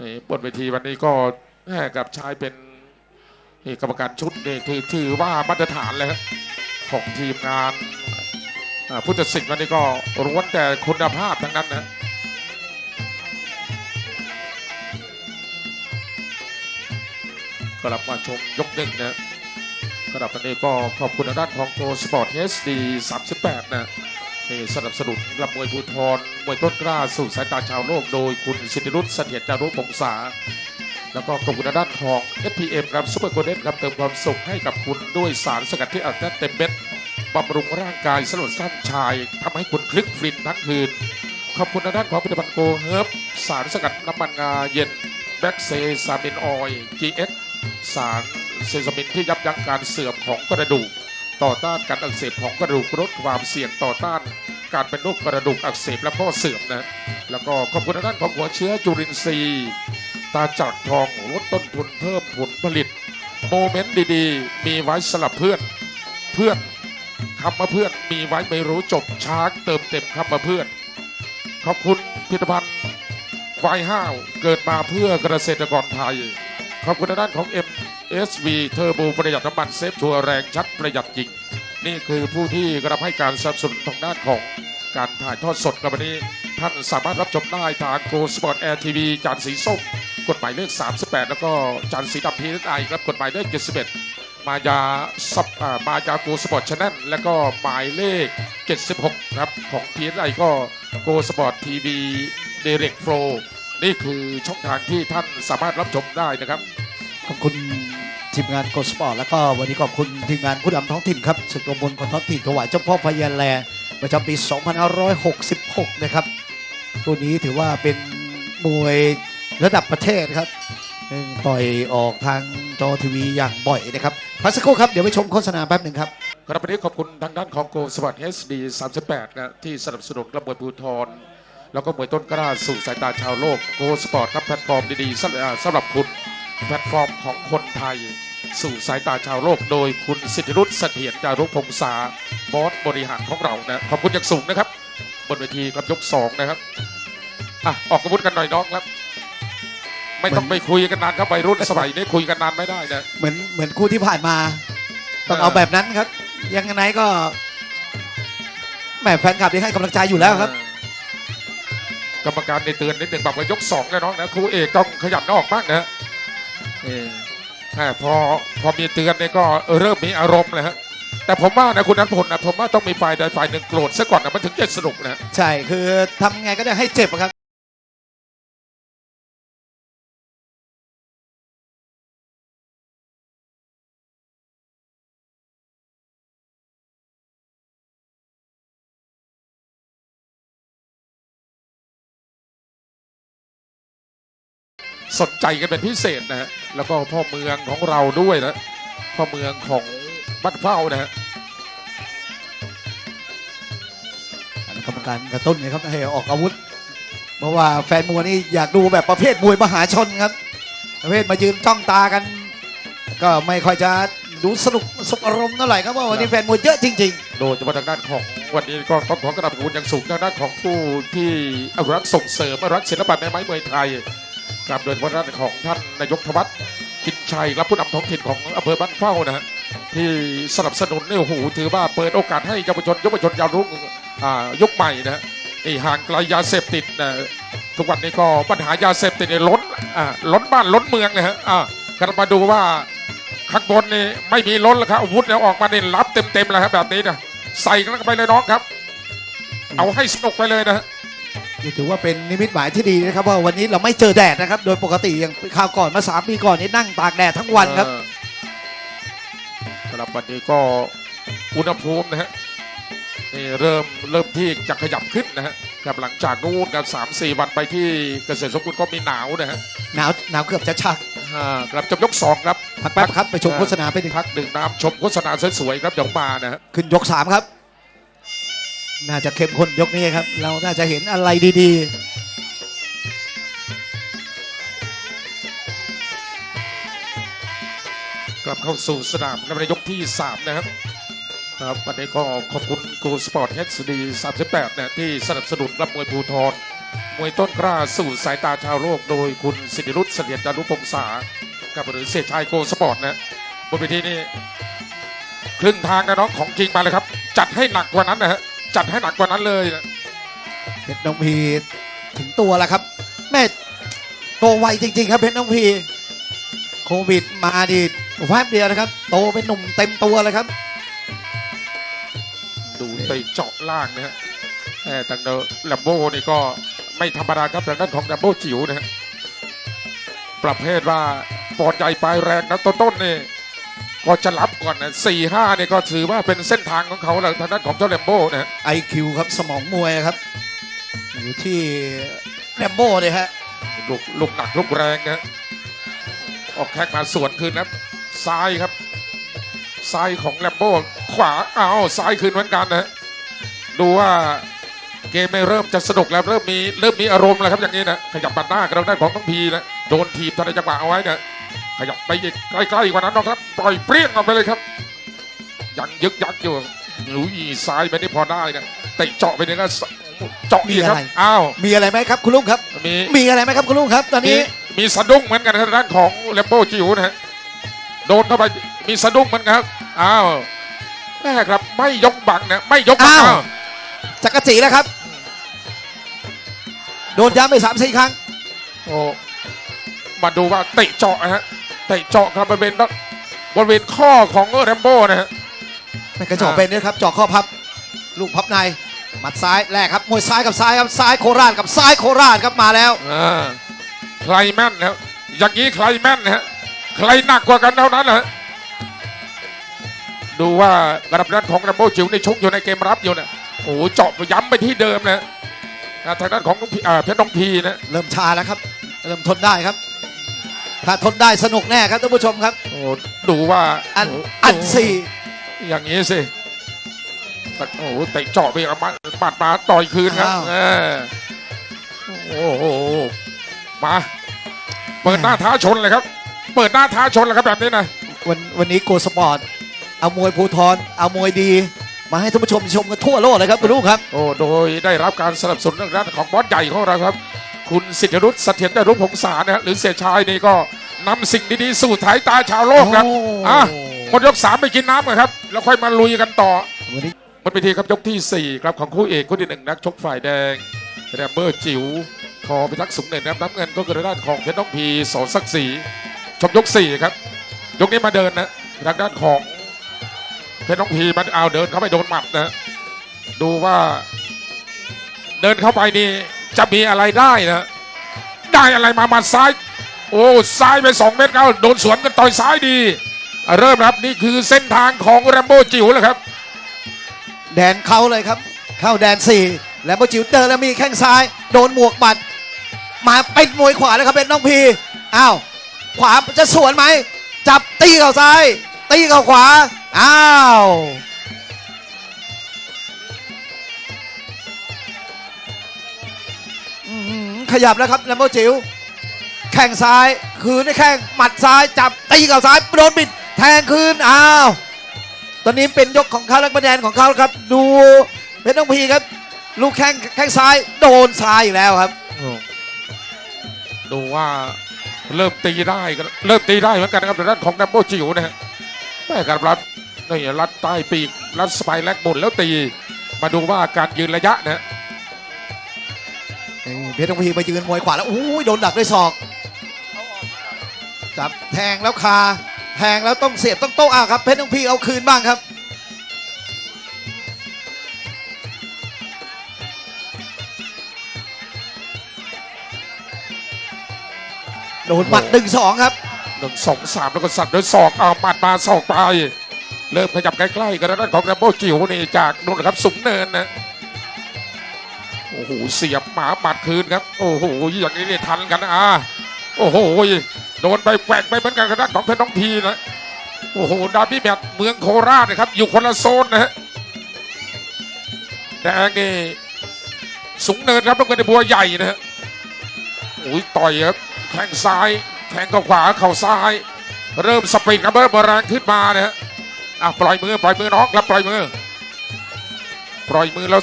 นี่บนเวทีวันนี้ก็แม่กับชายเป็นนี่กรรมการชุดนี่ที่ถือว่ามาตรฐานเลยครับของทีมงานผู้ตัดสินวันนี้ก็ล้วนแต่คุณภาพทั้งนั้นนะกลับมาชมยกหนึ่งนะกลับวันนี้ก็ขอบคุณทางด้านของโกสปอร์ตเอสดี38นะ นี่สนับสนุนลับมวยภูทรมวยต้นกล้าสู่สายตาชาวโลกโดยคุณสิทธิรุตเสถียรจารุพงษา แล้วก็ขอบคุณด้านของ SPM ครับซุปเปอร์โกลเด้นครับเติมความสุขให้กับคุณด้วยสารสกัดที่อัดแน่นเต็มเม็ดบำรุงร่างกายสลดสั้นชายทำให้คุณคลิกฟินทั้งคืน ขอบคุณด้านของผลิตภัณฑ์โกเฮิร์บสารสกัดน้ำมันงาเย็นแบ็กเซซามินออย GX สารเซซามินที่ยับยั้งการเสื่อมของกระดูก ต่อต้านการอักเสบของกระดูกลดความเสี่ยงต่อต้าน การเป็นโรคกระดูกอักเสบและข้อเสื่อมนะแล้วก็ขอบคุณทางด้านของหัวเชื้อจุลินทรีย์ตาจักทองลดต้นทุนเพิ่มผลผลิต โมเมนต์ดีๆ มีไว้สลับเพื่อนเพื่อนคำว่าเพื่อนมีไว้ไม่รู้จบช้างเติมเต็มคำว่าเพื่อน ขอบคุณพิพิธภัณฑ์ควายห้าวเกิดมาเพื่อเกษตรกรไทย ขอบคุณทางด้านของ SV เทอร์โบประหยัดน้ำมันเซฟชัวร์แรงชัดประหยัดจริง นี่คือผู้ที่กระทำให้การสนับสนุนทางด้านของการถ่ายทอดสดกับวันนี้ ท่านสามารถรับชมได้ทางโกสปอร์ตแอร์ทีวีจานสีส้มกฎหมายเลข 38 แล้วก็จานสีดำพีไอครับกฎหมายเลข 71 มายาซับอ่ามายาโกสปอร์ตชแนลแล้วก็หมายเลข 76 ครับ ของพีไอก็โกสปอร์ตทีวีเดเร็กโฟนี่คือช่องทางที่ท่านสามารถรับชมได้นะครับ ขอบคุณ ทีมงานโกสปอร์ตแล้วก็วันนี้ขอบคุณทีมงานผู้นำท้องถิ่นครับศึกรมบลคนท้องถิ่นถวายเจ้าพ่อพญาแลประจำปี 2566 นะครับ ตัวนี้ถือว่าเป็นมวยระดับประเทศครับต่อยออกทางจอทีวีอย่างบ่อยนะครับพักสักครู่ครับ เดี๋ยวไปชมโฆษณาแป๊บหนึ่งครับ ครับวันนี้ขอบคุณทางด้านของโกสวัสดิ์เอสดี38 นะ ที่สนับสนุนกระบวนภูทรแล้วก็มวยต้นกล้าสู่สายตาชาวโลกโกสปอร์ตครับแพลตฟอร์มดีๆสำหรับคุณ แพลตฟอร์มของคนไทย สู่สายตาชาวโลกโดยคุณสิทธิรุตเสถียรจารุพงษาบอสบริหารของเรานะขอบคุณอย่างสูงนะครับ บนเวทีครับยกสองนะครับอะออกกระบุนกันหน่อยน้องครับ ไม่ต้องไปคุยกันนานครับวัยรุ่นสมัยนี้คุยกันนานไม่ได้นะเหมือนเหมือนคู่ที่ผ่านมา ต้องเออเอาแบบนั้นครับ ยังไงก็แหมแฟนคลับที่ให้กำลังใจอยู่แล้วครับกรรมการในเตือนนิดหนึ่งบอกว่ายกสองนะน้องนะครูเอกต้องขยันออกบ้างนะ เอออ่าพอพอมีเตือนเนี่ยก็เริ่มมีอารมณ์เลยฮะแต่ผมว่านะคุณนัทพลนะผมว่าต้องมีฝ่ายใดฝ่ายหนึ่งโกรธซะก่อนนะมันถึงจะสนุกนะ ใช่ คือทำไงก็ได้ให้เจ็บอะครับ สนใจกันเป็นพิเศษนะฮะแล้วก็พ่อเมืองของเราด้วยนะพ่อเมืองของบ้านเฝ้านะฮะกรรมการกระตุ้นนะครับให้ออกอาวุธ เพราะว่าแฟนมวยนี่อยากดูแบบประเภทมวยมหาชนครับ ประเภทมายืนจ้องตากัน ก็ไม่ค่อยจะดูสนุกสบอารมณ์เท่าไหร่ครับว่าวันนี้แฟนมวยเยอะจริงโดยเฉพาะทางด้านของวันนี้ก็ต้องขอกราบขอบคุณอย่างสูงทางด้านของผู้ที่อนุรักษ์ส่งเสริมอนุรักษ์ศิลปะในไม้มวยไทย กราบโดยเฉพาะด้านของท่านนายกธวัฒน์กินชัยรับผู้นำท้องถิ่นของอำเภอบ้านเฝ้านะฮะที่สนับสนุนเนี่ยโอ้โหถือว่าเปิดโอกาสให้เยาวชนเยาวชนยาวรุ่งยุคใหม่นะฮะนี่ห่างไกลยาเสพติดนะทุกวันนี้ก็ปัญหายาเสพติดเนี่ยล้นล้นบ้านล้นเมืองเลยฮะอ่าก็มาดูว่าข้างบนนี่ไม่มีล้นแล้วครับอาวุธเนี่ยออกมาเนี่ยรับเต็มๆแล้วครับแบบนี้นะใส่กันไปเลยน้องครับ เอาให้สนุกไปเลยนะฮะ นี่ถือว่าเป็นนิมิตหมายที่ดีนะครับว่าวันนี้เราไม่เจอแดดนะครับ โดยปกติอย่างคราวก่อนมาสามปีก่อนนี่นั่งตากแดดทั้งวันครับเออสำหรับวันนี้ก็อุณหภูมินะฮะนี่เริ่มเริ่มที่จะขยับขึ้นนะฮะกับหลังจากนู้นกันสามสี่วันไปที่เกษตรสมบูรณ์ก็มีหนาวนะฮะหนาวหนาวเกือบจะชักอ่ากลับจบยกสองครับ พักแป๊บครับไปชมโฆษณาไปหนึ่งพักดื่มน้ำชมโฆษณาสวยๆครับเดี๋ยวมานะฮะขึ้นยกสามครับ น่าจะเข้มข้นยกนี้ครับ เราน่าจะเห็นอะไรดีๆ กลับเข้าสู่สนามในยกที่ 3 นะครับครับวันนี้ก็ขอบคุณกูสปอร์ตเฮดดี38นะที่สนับสนุนรับมวยภูทรมวยต้นกล้าสู่สายตาชาวโลก โดยคุณสิริรุตเสถียรจารุพงษากับหรือเสียชายโกสปอร์ตนะบนเวทีนี้ครึ่งทางนะน้องของจริงมาเลยครับ จัดให้หนักกว่านั้นนะฮะ จัดให้หนักกว่านั้นเลยนะเพชรน้องพีถึงตัวแล้วครับ แม่โตไวจริง ๆ ครับเพชรน้องพีโควิดมาดิแวบเดียวนะครับ โตเป็นหนุ่มเต็มตัวเลยครับ ดูไปเจาะล่างนะฮะแต่ทางเดอะแลมโบนี่ก็ไม่ธรรมดาครับทางด้านของแลมโบจิ๋วนะฮะประเภทว่าปอดใหญ่ปลายแรงนะต้นๆนี่ ก็จะรับก่อนนะสี่ห้านี่ก็ถือว่าเป็นเส้นทางของเขาแล้วทางด้านของเจ้าแลมโบนะฮะ IQ ครับสมองมวยครับ อยู่ที่แรมโบ้เลยฮะลูกลูกหนักลูกแรงนะฮะออกแข้งมาสวนคืนนะครับซ้ายครับ ซ้ายของแลมโบขวาอ้าวซ้ายคืนเหมือนกันนะฮะดูว่าเกมไม่เริ่มจะสนุกแล้วเริ่มมีเริ่มมีอารมณ์แล้วครับอย่างนี้นะขยับบัดหน้ากระด้านของต้องพีนะโดนทีบทันในจังหวะเอาไว้นะ ขยับไปอีกใกล้ๆกว่านั้นนะครับปล่อยเปรี้ยงออกไปเลยครับ ยังยึกยักอยู่หนูอีซ้ายไปนี่พอได้นะเตะเจาะไปนี่ก็เจาะอีกครับมีอะไร อ้าวมีอะไรไหมครับคุณลุงครับ มีมีอะไรไหมครับคุณลุงครับ ตอนมีนี้มีสะดุ้งเหมือนกันครับด้านของเลมโบจิ๋วนะฮะโดนเข้าไปมีสะดุ้งเหมือนกันครับอ้าวแม่ครับไม่ยกบังนะไม่ยกบังอ้าวอ้าวจักรจีแล้วครับ โดนย้ำไปสามสี่ครั้ง โอ้มาดูว่าเตะเจาะนะฮะ เตะเจาะครับบริเวณด้านบริเวณข้อของเรมโบนะฮะ ไม่กระจอกอ่า เป็นด้วยครับจอกข้อพับ ลูกพับในหมัดซ้ายแรกครับมวยซ้ายกับซ้ายครับซ้ายโคราชกับซ้ายโคราชครับมาแล้ว อ่าใครแม่นนะครับอย่างนี้ใครแม่นนะฮะใครหนักกว่ากันเท่านั้นนะฮะดูว่ากระดับด้านของเรมโบจิ๋วในชกอยู่ในเกมรับอยู่นะโอ้โหเจาะย้ำไปที่เดิมนะอ่าทางด้านของน้องพีอ่าเพชรน้องพีนะ เริ่มชาแล้วครับ เริ่มทนได้ครับ ถ้าทนได้สนุกแน่ครับท่านผู้ชมครับ โอ้ดูว่าอันโโหอันสี่อย่างนี้สิโอ้โหเตะเจาะไปเอามาปัดมาต่อยคืนครับเออโอ้โหมาเปิดหน้าท้าชนเลยครับ เปิดหน้าท้าชนเลยครับแบบนี้นะวันวันนี้โกสปอร์ตเอามวยภูทรเอามวยดี มาให้ท่านผู้ชมชมกันทั่วโลกเลยครับคุณลุงครับ โอ้โดยได้รับการสนับสนุนทางด้านของบอสใหญ่ของเราครับ คุณสิทธิรุตเสถียรดารุพงษานะฮะหรือเสียชายนี่ก็นำสิ่งดีๆสู่สายตาชาวโลกครับโอ้ อะหมดยกสามไปกินน้ำกันครับ แล้วค่อยมาลุยกันต่อ วันนี้บนเวทีครับยกที่ 4 ครับ ของคู่เอกคู่ที่หนึ่งนักชกฝ่ายแดงแรมเบอร์จิ๋วคอพิทักษ์สูงเนินนะครับน้ำเงินก็คือทางด้านของเพชรน้องพีสอนศักดิ์ศรีชมยก 4 ครับ ยกนี้มาเดินนะทางด้านของเพชรน้องพีมันเอาเดินเข้าไปโดนหมัดนะดูว่า เดินเข้าไปนี่ จะมีอะไรได้นะได้อะไรมามัดซ้าย โอ้ซ้ายไป2เมตรแล้วโดนสวนกันต่อยซ้ายดี เริ่มครับนี่คือเส้นทางของแรมโบจิ๋วแล้วครับ แดนเขาเลยครับ เข้าแดนสี่แล้วโบจิ๋วเดินแล้วมีแข้งซ้าย โดนหมวกบัดมาเป็นมวยขวาแล้วครับเป็นน้องพีอ้าวขวาจะสวนไหมจับตีเข้าซ้าย ตีเข้าขวาอ้าว ขยับแล้วครับแลมโบจิ๋วแข้งซ้ายคืนด้วยแข้งหมัดซ้ายจับตีเข้าซ้ายโดนบิดแทงคืนอ้าวตอนนี้เป็นยกของเขาและคะแนนของเขาครับดูเพชรน้องพีครับ ลูกแข้งแข้งซ้ายโดนซ้ายอีกแล้วครับ ดูว่าเริ่มตีได้ก็เริ่มตีได้เหมือนกันนะครับด้านของแดมโบจิ๋วนะฮะแม่การรัดนี่รัดใต้ปีกรัดสไปแลกบนแล้วตี มาดูว่าการยืนระยะนะฮะ เพชรน้องพีไปยืนมวยขวาแล้วอู้ยโดนดักด้วยศอกจับแทงแล้วคาแทงแล้วต้องเสียบต้องโต้อะครับเพชรน้องพีเอาคืนบ้างครับโดนหมัดหนึ่งสองครับหนึ่งสองสามแล้วก็สัตว์ด้วยศอกเอาหมัดมาศอกไปเริ่มขยับใกล้ๆกันแล้วของแดมโบจิ๋วนี่จากนู่นนะครับสุมเนินนะ อ้โหเสียบหมาหมัดคืนครับ โอ้โหอย่างนี้นี่ทันกันนะอะโอ้โหโดนไปแกว่งไปเหมือนกันกับด้านของเพชรน้องพีนะโอ้โหดาบี้แมตเมืองโคราชนะครับ อยู่คนละโซนนะฮะแดงนี่สูงเนินครับต้องเกินในบัวใหญ่นะฮะโอ้ยต่อยครับแทงซ้ายแทงเข้าขวาเข่าซ้าย เริ่มสปีดครับเริ่มแรงขึ้นมานะฮะอะปล่อยมือปล่อยมือน้องครับปล่อยมือ ปล่อยมือแล้ว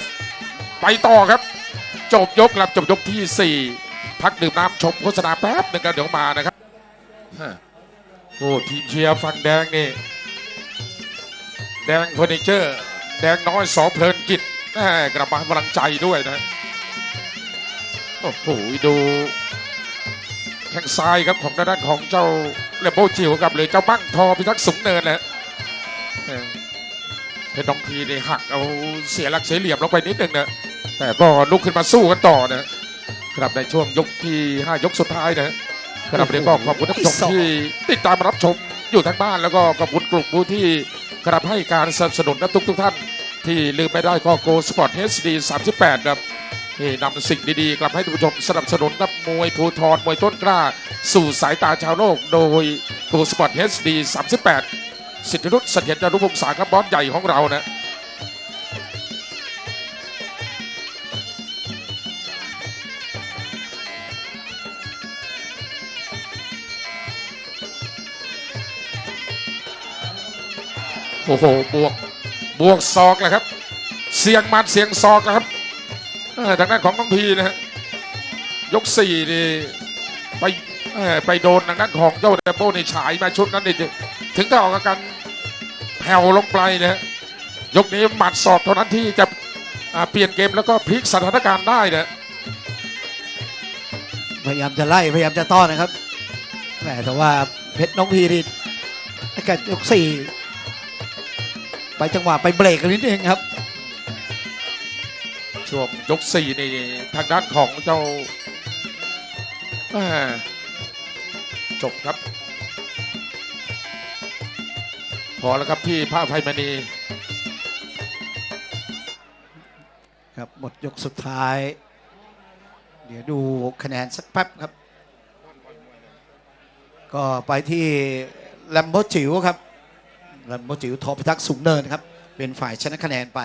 ไปต่อครับ จบยกครับจบยกที่ 4 พักดื่มน้ำชมโฆษณาแป๊บหนึงกันเดี๋ยวมานะครับฮะโอ้ทีมเชียร์ฝั่งแดงนี่แดงเฟอร์นิเจอร์ แดงน้อยสอเพลินกิจแม่กระบาพลังใจด้วยนะโอ้โหดูแข้งซ้ายครับของด้านของเจ้าเลโบจิ๋วกับเลยเจ้าบั้งทอพิทักษ์สูงเนินนะเออเพชรน้องพีนี่หักเอาเสียหลักเสียเหลี่ยมลงไปนิดนึงนะ แต่ก็ลุกขึ้นมาสู้กันต่อนะครับในช่วงยกที่ห้ายกสุดท้ายนะครับเรียนก็ขอบคุณท่านผู้ชมที่ติดตามรับชมอยู่ทางบ้านแล้วก็ขอบคุณกลุ่มผู้ที่กระให้การสนับสนุนและทุกทุกๆท่าน ที่ลืมไม่ได้ก็โกสปอร์ตเฮสดี38ครับที่นำสิ่งดีๆ กลับให้ท่านผู้ชมสนับสนุนกับมวยภูทรมวยต้นกล้า สู่สายตาชาวโลก โดยโกสปอร์ตเฮสดี38สิทธิรุตเสถียรจารุพงศาครับบอสใหญ่ของเรานะ โอ้โห บวก บวกศอกแหละครับ เสียงหมัดเสียงศอกนะครับทางด้านของน้องพีนะฮะ ยกสี่นี่ไปไปโดนทางด้านของเจ้าเดมโบในฉายมาชุดนั้นนี่ถึงกับออกอาการแผ่วลงไปนะฮะ ยกนี้หมัดศอกเท่านั้นที่จะเปลี่ยนเกมแล้วก็พลิกสถานการณ์ได้นะพยายามจะไล่พยายามจะต้อนนะครับแต่ว่าเพชรน้องพีนี่กยกสี่ ไปจังหวะไปเบรกกันนิดนึงครับ ช่วงยกสี่นี่ทางด้านของเจ้าแม่จบครับ พอแล้วครับพี่พระอภัยมณีครับหมดยกสุดท้าย เดี๋ยวดูคะแนนสักแป๊บครับ ก็ไปที่แลมโบจิ๋วครับ และโมจิวทอพิทักษ์สูงเนินครับ เป็นฝ่ายชนะคะแนนไป